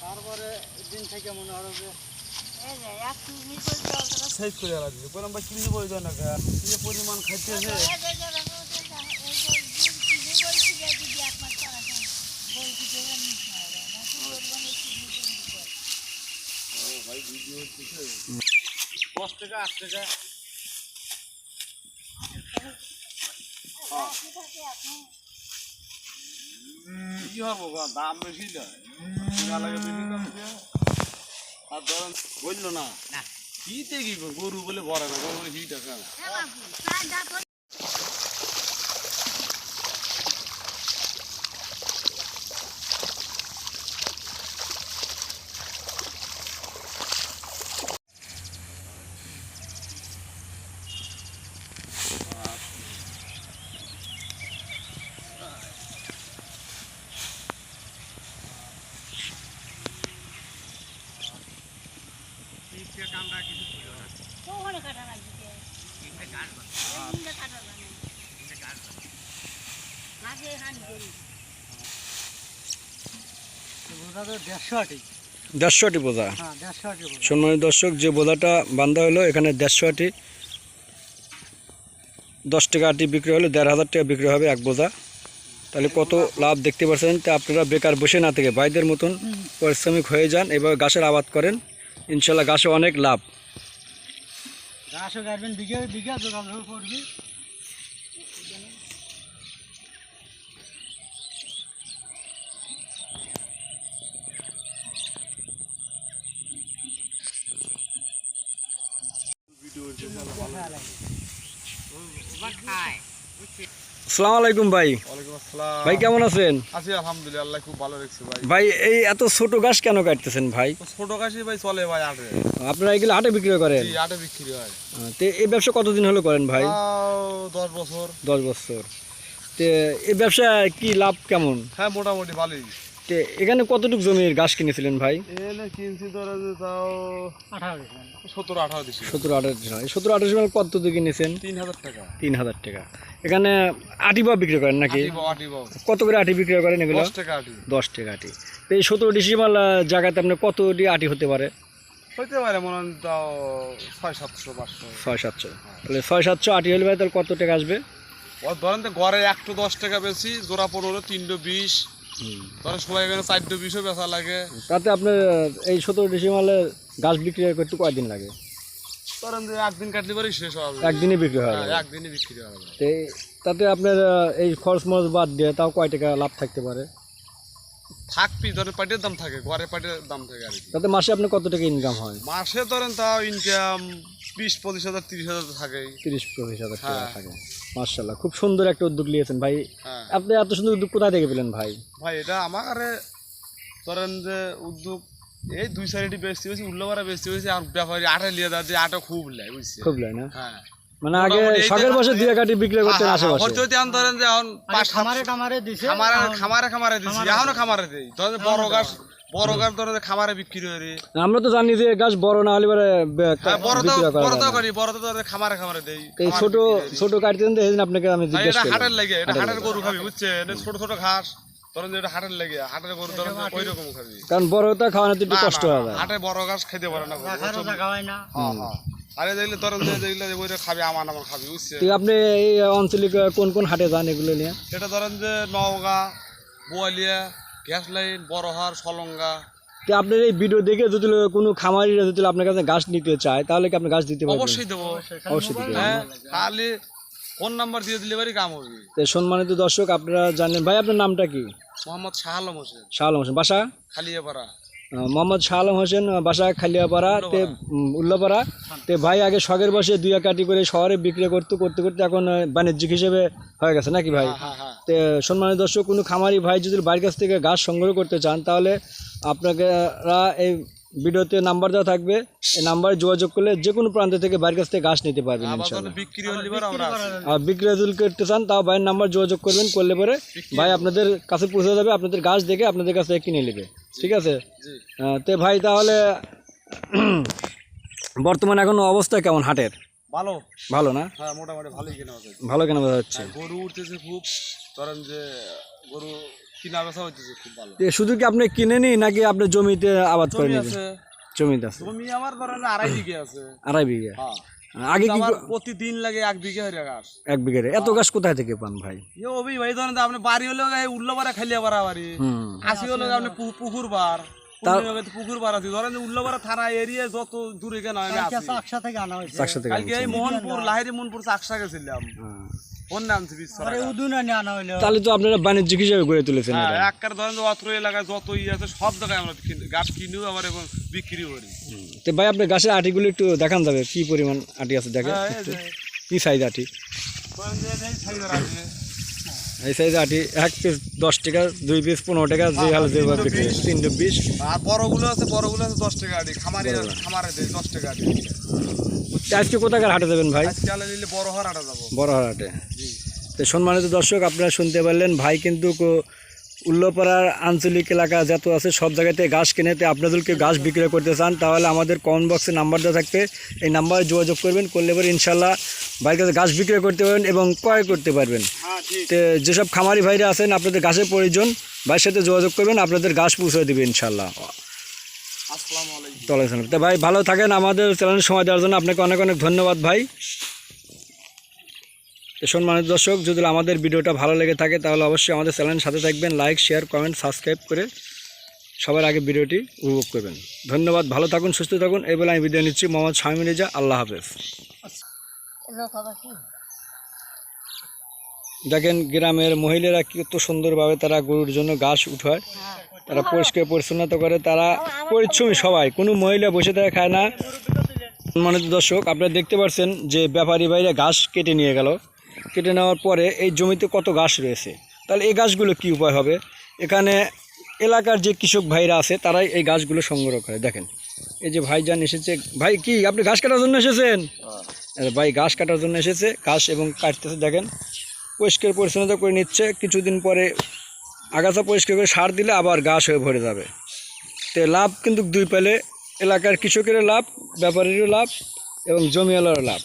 তারপরে দিন থেকে মনে হলো যে। সাইজ করে আলা কিনে না কা যে পরিমাণ খাইতেছে। দশ টাকা আট টাকা রাখি থাকে আপনি। কি হব দাম বেশি। আর ধরেন বলল না কি গো, গরু বলে ভরা না গরু বলে হিট আছে না হ্যাঁ বাবু, প্রায় দাঁত হয়ে- ওখানে কাটা লাগবে। এই তিনটে কাটা লাগে। আগে হানি করি। দেড়শো আটি বোঝা। হ্যাঁ আটি সম্মানিত দর্শক যে বোঝাটা বান্ধা হলো এখানে দেড়শো আটি দশ টাকা আটি বিক্রি হলে দেড় হাজার টাকা বিক্রি হবে এক বোঝা। তাহলে কত লাভ দেখতে পাচ্ছেন? তা আপনারা বেকার বসে না থেকে ভাইদের মতন পরিশ্রমিক হয়ে যান এভাবে গাছের আবাদ করেন। ইনশাল্লাহ গাছে অনেক লাভ। গাছও গাড়বেন বিঘা বিঘা জোগান করবি। আসসালামু আলাইকুম ভাই। ভাই কেমন আছেন? আছি আলহামদুলিল্লাহ আল্লাহ খুব ভালো রেখেছে ভাই। ভাই এই এত ছোট গাছ কেন কাটতেছেন ভাই? ছোট গাছই ভাই চলে ভাই আটে আপনারা এগুলো বিক্রি করেন? জি আটে বিক্রি হয়। তো এই ব্যবসা কতদিন হলো করেন ভাই? তাও দশ বছর। দশ বছর। তো এই ব্যবসা কি লাভ কেমন? হ্যাঁ মোটামুটি ভালোই। তো এখানে কতটুকু জমির গাছ কিনেছিলেন ভাই? কিনছি ধরো যে তাও আঠারো সতেরো আঠারো এই সতেরো আঠারো সাল কত কিনেছেন? তিন হাজার টাকা। তিন হাজার টাকা। এখানে আটি বা বিক্রি করেন নাকি? কত করে আটি বিক্রি করেন এগুলো? দশ টাকা আটি। দশ টাকা আটি। তো এই সতেরো ডিসিমাল জায়গাতে আপনার কতটি আটি হতে পারে? হইতে পারে মনে হয় তাও ছয় সাতশো পাঁচশো। ছয় সাতশো। তাহলে ছয় সাতশো আটি হলে ভাই তাহলে কত টাকা আসবে? ধরেন তো ঘরে একটু দশ টাকা বেশি জোড়া পনেরো তিনটে বিশ ধরেন সবাই এখানে চারটে বেচা লাগে। তাতে আপনার এই সতেরো ডিসিমালে গাছ বিক্রি করতে কয়দিন লাগে? ধরেন যে একদিন কাটলে পরেই শেষ হবে একদিনই বিক্রি হয় হ্যাঁ একদিনই বিক্রি হবে তো তাতে আপনার এই খরচ মরচ বাদ দিয়ে তাও কয় টাকা লাভ থাকতে পারে? থাকবি পাটির দাম থাকে ঘরে পাটির দাম থাকে আর কি। তাতে মাসে আপনার কত টাকা ইনকাম হয়? মাসে ধরেন তাও ইনকাম বিশ পঁচিশ হাজার তিরিশ হাজার তো থাকেই। তিরিশ পঁচিশ হাজার টাকা হ্যাঁ। থাকে। মার্শাল্লাহ খুব সুন্দর একটা উদ্যোগ নিয়েছেন ভাই। হ্যাঁ। আপনি এত সুন্দর উদ্যোগ কোথায় থেকে পেলেন ভাই? ভাই এটা আমার ধরেন যে উদ্যোগ এই দুই সাইডে বেচতে হয়েছে উল্লোপাড়া বেচতে হয়েছে আর ব্যাপারী আটে লিয়ে যে আটা খুব লাই বুঝছে খুব লাই না? হ্যাঁ। মানে আগে শখের বসে দুই কাটি বিক্রি করতেন হ্যাঁ, আশেপাশে। হয়তো হয়তো এখন ধরেন যে এখন পাঁচ খামারে দিছে খামারে খামারে খামারে দিছি এখনও খামারে দেই। ধরেন বড় গাছ বড় গাছ ধরেন যে খামারে বিক্রি করে আমরা তো জানি যে গাছ বড় না হলে পরে হ্যাঁ বড় তো বড় তো করি বড় তো খামারে খামারে দেই। এই ছোট ছোট কাটতেন তো এই আপনাকে আমি জিজ্ঞেস এটা হাটের লাগে এটা হাটের গরু খাবি বুঝছে এটা ছোট ছোট ঘাস ধরেন যে এটা হাটের লাগে হাটের গরু ধরেন ওই রকম খাবি। কারণ বড়টা খাওয়ানো একটু কষ্ট হয়ে যায় হাটে বড় ঘাস খেতে পারে না হয় হ্যাঁ, হ্যাঁ। আরে দেখলে যে খাবি আমার আমার খাবি বুঝছে আপনি এই আঞ্চলিক কোন কোন হাটে যান এগুলো নিয়ে? এটা ধরেন যে নওগাঁ বোয়ালিয়া গ্যাস লাইন বড়হার সলঙ্গা। তো আপনার এই ভিডিও দেখে যদি কোনো খামারিরা যদি আপনার কাছে গাছ নিতে চায় তাহলে কি আপনি গাছ দিতে পারবেন? অবশ্যই দেবো। অবশ্যই দিতে হ্যাঁ পারবেন। ফোন নাম্বার দিয়ে দিলে বাড়ি কাম হবে। তো সম্মানিত দর্শক আপনারা জানেন ভাই আপনার নামটা কি? মোহাম্মদ শাহ আলম হোসেন। শাহ আলম হোসেন বাসা? খালিয়াপাড়া। মোহাম্মদ শাহ আলম হোসেন বাসা খালিয়াপাড়া তে উল্লাপাড়া। তে ভাই আগে শখের বসে দুই কাটি করে শহরে বিক্রি করতে করতে করতে এখন বাণিজ্যিক হিসেবে হয়ে গেছে নাকি ভাই? হ্যাঁ হ্যাঁ। সম্মানিত দর্শক কোনো খামারি ভাই যদি বাড়ির কাছ থেকে গাছ সংগ্রহ করতে চান তাহলে আপনারা এই ভিডিওতে নাম্বার দেওয়া থাকবে। এই নাম্বারে যোগাযোগ করলে যে কোনো প্রান্ত থেকে বাড়ির কাছ থেকে গাছ নিতে পারবেন। আর বিক্রি যদি করতে চান তাও ভাইয়ের নাম্বার যোগাযোগ করবেন করলে পরে ভাই আপনাদের কাছে পৌঁছে যাবে আপনাদের গাছ দেখে আপনাদের কাছ থেকে কিনে নেবে। ঠিক আছে? তে ভাই তাহলে বর্তমানে এখন অবস্থা কেমন হাটের? ভালো। ভালো না? হ্যাঁ মোটামুটি ভালোই কেনা হচ্ছে। ভালো কেন যাচ্ছে গরু উঠতেছে খুব যে গরু কিনা বেচা হইতেছে খুব ভালো। শুধু কি আপনি কিনেনি নাকি আপনি জমিতে আবাদ করে জমি জমিতে আছে। জমি আমার ধরেন আড়াই বিঘে আছে। আড়াই বিঘা? হ্যাঁ। আগে কি প্রতিদিন লাগে এক বিঘে হয়ে গাছ এক বিঘারে এত গাছ কোথায় থেকে পান ভাই? ইয়ে অভি ভাই ধরেন আপনি বাড়ি হলেও উল্লো পারা খাইলে বাড়ি। হুম। আসি হলো আপনি পুকুর বার পুকুর ধরেন থানা এরিয়া যত দূরে কেন আমি চাকসা থেকে আনা হয়েছে। চারশো থেকে কালকে এই মোহনপুর লাহিরি মোহনপুর চাকসা গেছিলাম। হ্যাঁ। তাহলে তো আপনারা বাণিজ্যিক হিসাবে গড়ে তুলেছেন হ্যাঁ একবার ধরেন অত্র এলাকায় যত ই আছে সব জায়গায় আমরা গাছ কিনেও আবার এবং বিক্রি করি। তো ভাই আপনার গাছের আটিগুলো একটু দেখান যাবে কি পরিমাণ আটি আছে দেখেন হ্যাঁ, কি সাইজ আটি। এই সাইজ আটি এক পিস দশ টাকা দুই পিস পনেরো টাকা যে হালে যেভাবে বিক্রি তিনটে বিশ আর বড়গুলো আছে বড়গুলো আছে দশ টাকা আটি। খামারে খামারে দেয় দশ টাকা আটি। আজকে কোথাকার হাটে যাবেন ভাই? আজকে বড় হওয়ার আটা যাব। বড় হাটে তো সম্মানিত দর্শক আপনারা শুনতে পারলেন ভাই কিন্তু উল্লোপাড়ার আঞ্চলিক এলাকা যত আছে সব জায়গাতে গাছ কিনেতে আপনাদেরকে গাছ বিক্রয় করতে চান তাহলে আমাদের কমেন্ট বক্সে নাম্বার দেওয়া থাকবে। এই নাম্বারে যোগাযোগ করবেন করলে পরে ইনশাল্লাহ ভাইয়ের কাছে গাছ বিক্রয় করতে পারবেন এবং ক্রয় করতে পারবেন। তো যেসব খামারি ভাইরা আছেন আপনাদের গাছের প্রয়োজন ভাইয়ের সাথে যোগাযোগ করবেন আপনাদের গাছ পৌঁছে দেবে ইনশাল্লাহ আসসালামু তো ভাই ভালো থাকেন। আমাদের চ্যানেলে সময় দেওয়ার জন্য আপনাকে অনেক অনেক ধন্যবাদ ভাই। সম্মানিত দর্শক যদি আমাদের ভিডিওটা ভালো লেগে থাকে তাহলে অবশ্যই আমাদের চ্যানেলের সাথে থাকবেন লাইক শেয়ার কমেন্ট সাবস্ক্রাইব করে সবার আগে ভিডিওটি উপভোগ করবেন। ধন্যবাদ ভালো থাকুন সুস্থ থাকুন। এই আমি বিদায় নিচ্ছি। মোহাম্মদ শামিম রেজা আল্লাহ হাফেজ। কি দেখেন গ্রামের মহিলারা কত সুন্দরভাবে তারা গরুর জন্য ঘাস উঠায়। তারা পরিষ্কার পরিচ্ছন্নতা করে তারা পরিশ্রমী সবাই কোনো মহিলা বসে থাকে খায় না। সম্মানিত দর্শক আপনারা দেখতে পাচ্ছেন যে ব্যাপারী বাইরে ঘাস কেটে নিয়ে গেল। কেটে নেওয়ার পরে এই জমিতে কত ঘাস রয়েছে? তাহলে এই গাছগুলো কি উপায় হবে? এখানে এলাকার যে কৃষক ভাইরা আছে তারাই এই গাছগুলো সংগ্রহ করে। দেখেন এই যে ভাইজান এসেছে। ভাই কি আপনি ঘাস কাটার জন্য এসেছেন? আরে ভাই ঘাস কাটার জন্য এসেছে ঘাস এবং কাটতেছে দেখেন। পরিষ্কার পরিচ্ছন্নতা করে নিচ্ছে, কিছুদিন পরে আগাছা পরিষ্কার করে সার দিলে আবার গাছ হয়ে ভরে যাবে। তো লাভ কিন্তু দুই পেলে, এলাকার কৃষকেরও লাভ, ব্যাপারীরও লাভ এবং জমিওয়ালারও লাভ।